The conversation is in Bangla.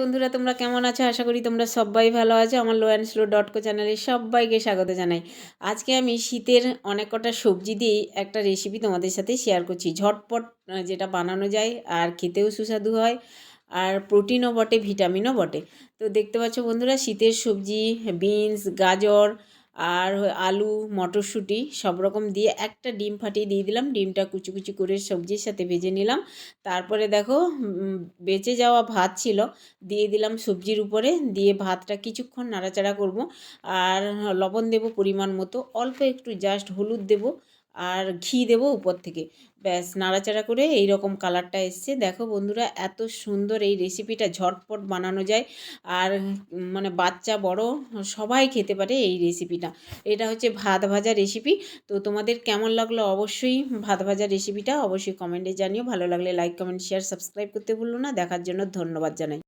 বন্ধুরা, তোমরা কেমন আছো? আশা করি তোমরা সবাই ভালো আছো। আমার low and slow dot co চ্যানেলে সবাইকে স্বাগত জানাই। আজকে আমি শীতের অনেক কটা সবজি দিয়েই একটা রেসিপি তোমাদের সাথে শেয়ার করছি। ঝটপট যেটা বানানো যায় আর খেতেও সুস্বাদু হয় আর প্রোটিনও বটে, ভিটামিনও বটে। তো দেখতে পাচ্ছ বন্ধুরা, শীতের সবজি, বিনস, গাজর আর আলু, মটরশুঁটি সব রকম দিয়ে একটা ডিম ফাটিয়ে দিয়ে দিলাম। ডিমটা কুচি কুচি করে সবজির সাথে ভেজে নিলাম। তারপরে দেখো বেঁচে যাওয়া ভাত ছিল। দিয়ে দিলাম সবজির উপরে। দিয়ে ভাতটা কিছুক্ষণ নাড়াচাড়া করব। আর লবণ দেব পরিমাণ মতো। অল্প একটু জাস্ট হলুদ দেব। আর ঘি দেব উপর থেকে। ব্যাস, নাড়াচাড়া করে এই রকম কালারটা এসছে। দেখো বন্ধুরা, এত সুন্দর এই রেসিপিটা ঝটপট বানানো যায়। আর মানে বাচ্চা, বড়, সবাই খেতে পারে এই রেসিপিটা এটা হচ্ছে ভাত ভাজা রেসিপি তো তোমাদের কেমন লাগল অবশ্যই ভাত ভাজা রেসিপিটা অবশ্যই কমেন্টে জানিও। ভালো লাগলে লাইক কমেন্ট শেয়ার সাবস্ক্রাইব করতে ভুলো না। দেখার জন্য ধন্যবাদ জানাই।